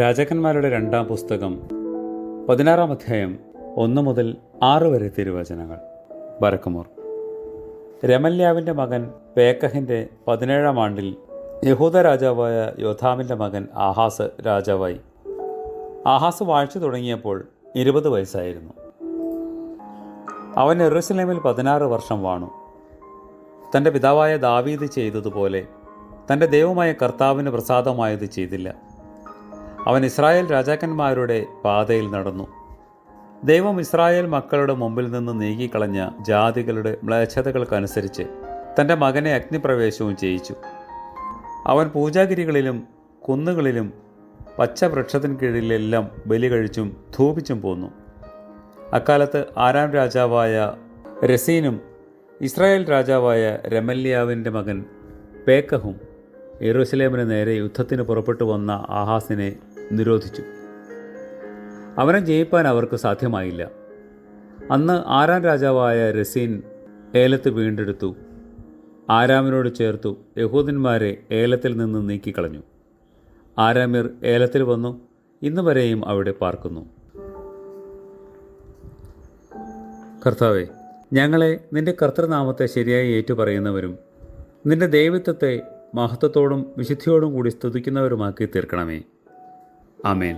രാജാക്കന്മാരുടെ രണ്ടാം പുസ്തകം പതിനാറാം അധ്യായം ഒന്ന് മുതൽ ആറ് വരെ തിരുവചനങ്ങൾ. ബരക്കുമോർ രമല്യാവിന്റെ മകൻ പേക്കഹിന്റെ പതിനേഴാം ആണ്ടിൽ യഹൂദ രാജാവായ യോധാമിന്റെ മകൻ ആഹാസ് രാജാവായി. ആഹാസ് വാഴ്ച തുടങ്ങിയപ്പോൾ ഇരുപത് വയസ്സായിരുന്നു. അവൻ എറുസലേമിൽ പതിനാറ് വർഷം വാണു. തന്റെ പിതാവായ ദാവീദ് ചെയ്തതുപോലെ തന്റെ ദൈവമായ കർത്താവിന് പ്രസാദമായത് ചെയ്തില്ല. അവൻ ഇസ്രായേൽ രാജാക്കന്മാരുടെ പാതയിൽ നടന്നു. ദൈവം ഇസ്രായേൽ മക്കളുടെ മുമ്പിൽ നിന്ന് നീക്കിക്കളഞ്ഞ ജാതികളുടെ മ്ലേച്ഛതകൾക്കനുസരിച്ച് തന്റെ മകനെ അഗ്നിപ്രവേശവും ചെയ്യിച്ചു. അവൻ പൂജാഗിരികളിലും കുന്നുകളിലും പച്ചവൃക്ഷത്തിന് കീഴിലെല്ലാം ബലി കഴിച്ചും ധൂപിച്ചും പോന്നു. അക്കാലത്ത് ആരാം രാജാവായ രസീനും ഇസ്രായേൽ രാജാവായ രമല്യാവിന്റെ മകൻ പേക്കഹും യെറൂസലേമിന് നേരെ യുദ്ധത്തിന് പുറപ്പെട്ടു വന്ന ആഹാസിനെ നിരോധിച്ചു. അവനെ ജയിപ്പാൻ അവർക്ക് സാധ്യമായില്ല. അന്ന് ആരാം രാജാവായ രസീൻ ഏലത്ത് വീണ്ടെടുത്തു. ആരാമിനോട് ചേർത്തു യഹൂദന്മാരെ ഏലത്തിൽ നിന്ന് നീക്കിക്കളഞ്ഞു. ആരാമിർ ഏലത്തിൽ വന്നു ഇന്ന് വരെയും അവിടെ പാർക്കുന്നു. കർത്താവെ ഞങ്ങളെ നിന്റെ കർത്തൃനാമത്തെ ശരിയായി ഏറ്റുപറയുന്നവരും നിന്റെ ദൈവത്വത്തെ മഹത്വത്തോടും വിശുദ്ധിയോടും കൂടി സ്തുതിക്കുന്നവരുമാക്കി തീർക്കണമേ. Amém.